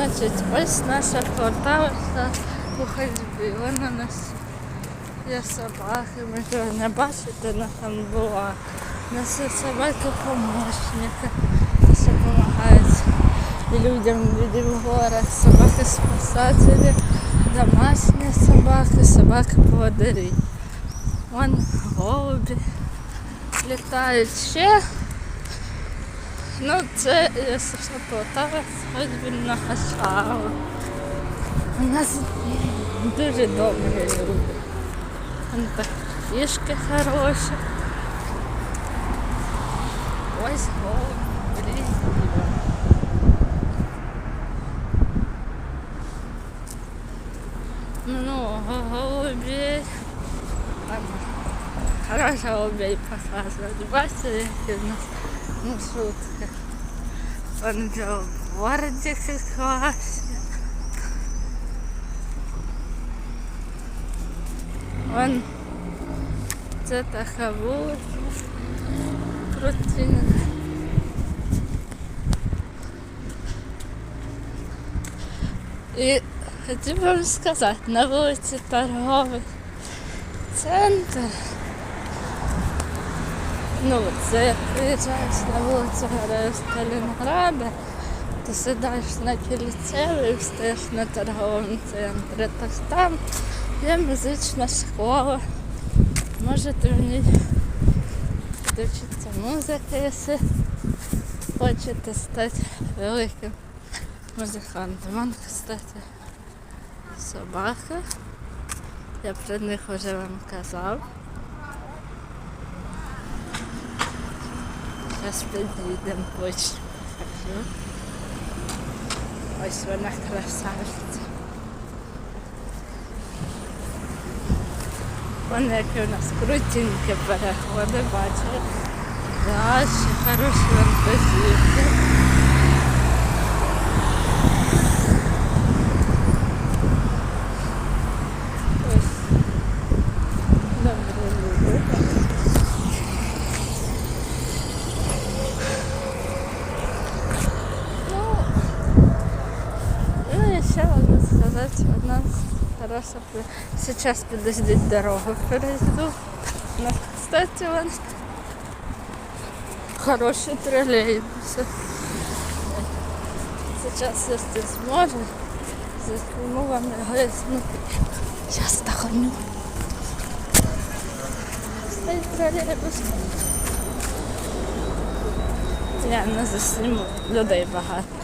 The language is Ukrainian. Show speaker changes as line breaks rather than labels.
Значить, ось наша кварталка у ходьбі. Вона нас є собаки, ми його не бачите, вона там була. Нас є собаки помощники, які допомагають людям люди в горах, собаки спасателі, домашні собаки, собаки поводирі. Вон голуби літають ще. Ну, це, Полтава, хоч на Хашаву. У нас дуже добрі люди. Фішки хороші. Ось голубь. Много голубей. Ладно. Хорошо голубей показувати. Бачите, які в нас маршрутки. Вон вже бардики класні. Вон це така вулиця. Крутинка. І хотів вам сказати, на вулиці торговий центр. Ну, це як приїжджаєш на вулицю Сталінграда, ти сідаєш на кільце і встаєш на торговому центрі. Так там є музична школа. Можете в ній вчитися музики, якщо хочете стати великим музикантом. Вон, кстати, собака. Я про них вже вам казав. Зараз підійдемо точно. покажу. Ось вона красавиця. Вон які у нас крутенькі переходи, бачите. Да, ще хороші вантазівки. Ось. Добрі люди. Ну, ну и еще нас хорошая... при- Сейчас подождите дорогу перейду. У кстати, вон хорошие троллейбусы. Сейчас, если сможем, засниму вам его изнутри. Сейчас догоню. Стоит троллейбус. Я не засніму, людей багато.